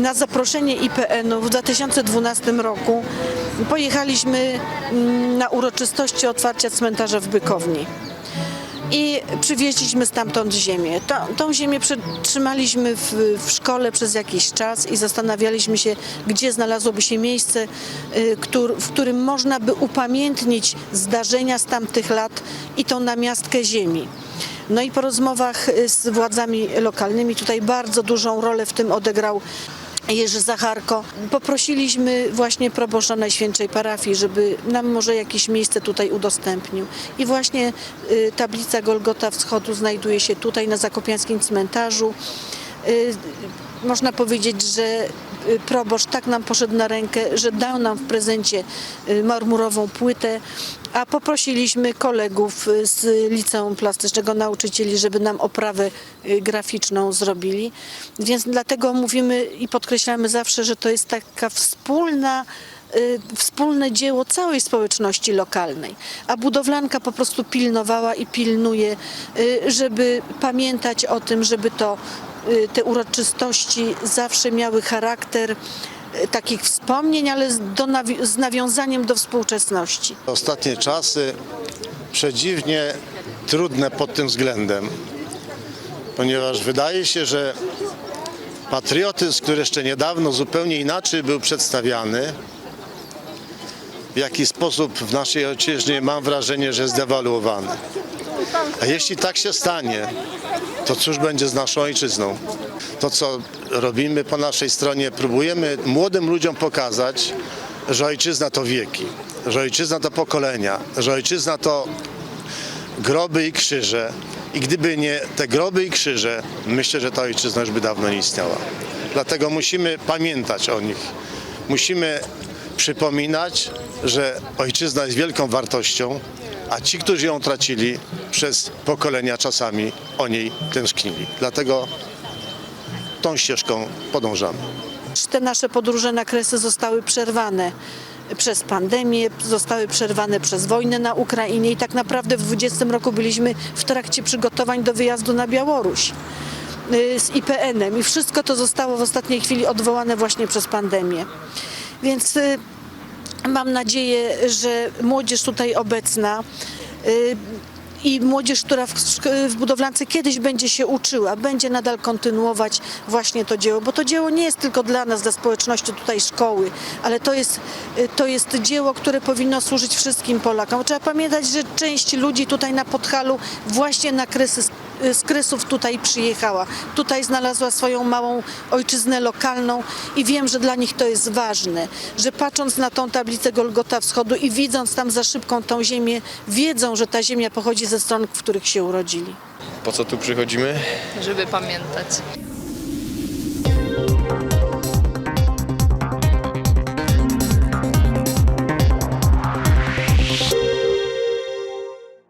na zaproszenie IPN-u w 2012 roku pojechaliśmy mm, na uroczystości otwarcia cmentarza w Bykowni. I przywieźliśmy stamtąd ziemię. To, tą ziemię przetrzymaliśmy w, w szkole przez jakiś czas i zastanawialiśmy się, gdzie znalazłoby się miejsce, y, któr, w którym można by upamiętnić zdarzenia z tamtych lat i tą namiastkę ziemi. No i po rozmowach y, z władzami lokalnymi tutaj bardzo dużą rolę w tym odegrał Jerzy Zacharko. Poprosiliśmy właśnie proboszcza Najświętszej Parafii, żeby nam może jakieś miejsce tutaj udostępnił. I właśnie y, tablica Golgota Wschodu znajduje się tutaj na Zakopiańskim cmentarzu. Y, można powiedzieć, że y, proboszcz tak nam poszedł na rękę, że dał nam w prezencie marmurową płytę, a poprosiliśmy kolegów y, z liceum plastycznego, nauczycieli, żeby nam oprawę y, graficzną zrobili. Więc dlatego mówimy i podkreślamy zawsze, że to jest taka wspólna y, wspólne dzieło całej społeczności lokalnej. A budowlanka po prostu pilnowała i pilnuje, żeby pamiętać o tym, żeby to te uroczystości zawsze miały charakter takich wspomnień, ale z, do, z nawiązaniem do współczesności. Ostatnie czasy przedziwnie trudne pod tym względem, ponieważ wydaje się, że patriotyzm, który jeszcze niedawno zupełnie inaczej był przedstawiany, w jaki sposób w naszej ojczyźnie mam wrażenie, że jest dewaluowany. A jeśli tak się stanie, to cóż będzie z naszą ojczyzną? To, co robimy po naszej stronie, próbujemy młodym ludziom pokazać, że ojczyzna to wieki, że ojczyzna to pokolenia, że ojczyzna to groby i krzyże. I gdyby nie te groby i krzyże, myślę, że ta ojczyzna już by dawno nie istniała. Dlatego musimy pamiętać o nich. Musimy przypominać, że ojczyzna jest wielką wartością, a ci, którzy ją tracili, przez pokolenia czasami o niej tęsknili. Dlatego tą ścieżką podążamy. Te nasze podróże na Kresy zostały przerwane przez pandemię, zostały przerwane przez wojnę na Ukrainie i tak naprawdę w 20 roku byliśmy w trakcie przygotowań do wyjazdu na Białoruś y, z IPN-em i wszystko to zostało w ostatniej chwili odwołane właśnie przez pandemię. Więc y, mam nadzieję, że młodzież tutaj obecna y, i młodzież, która w, w budowlance kiedyś będzie się uczyła, będzie nadal kontynuować właśnie to dzieło, bo to dzieło nie jest tylko dla nas, dla społeczności tutaj szkoły, ale to jest, y, to jest dzieło, które powinno służyć wszystkim Polakom. Trzeba pamiętać, że część ludzi tutaj na Podhalu właśnie na Krysy, z Krysów tutaj przyjechała. Tutaj znalazła swoją małą ojczyznę lokalną i wiem, że dla nich to jest ważne, że patrząc na tą tablicę Golgota Wschodu i widząc tam za szybką tą ziemię, wiedzą, że ta ziemia pochodzi ze stron, w których się urodzili. Po co tu przychodzimy? żeby pamiętać.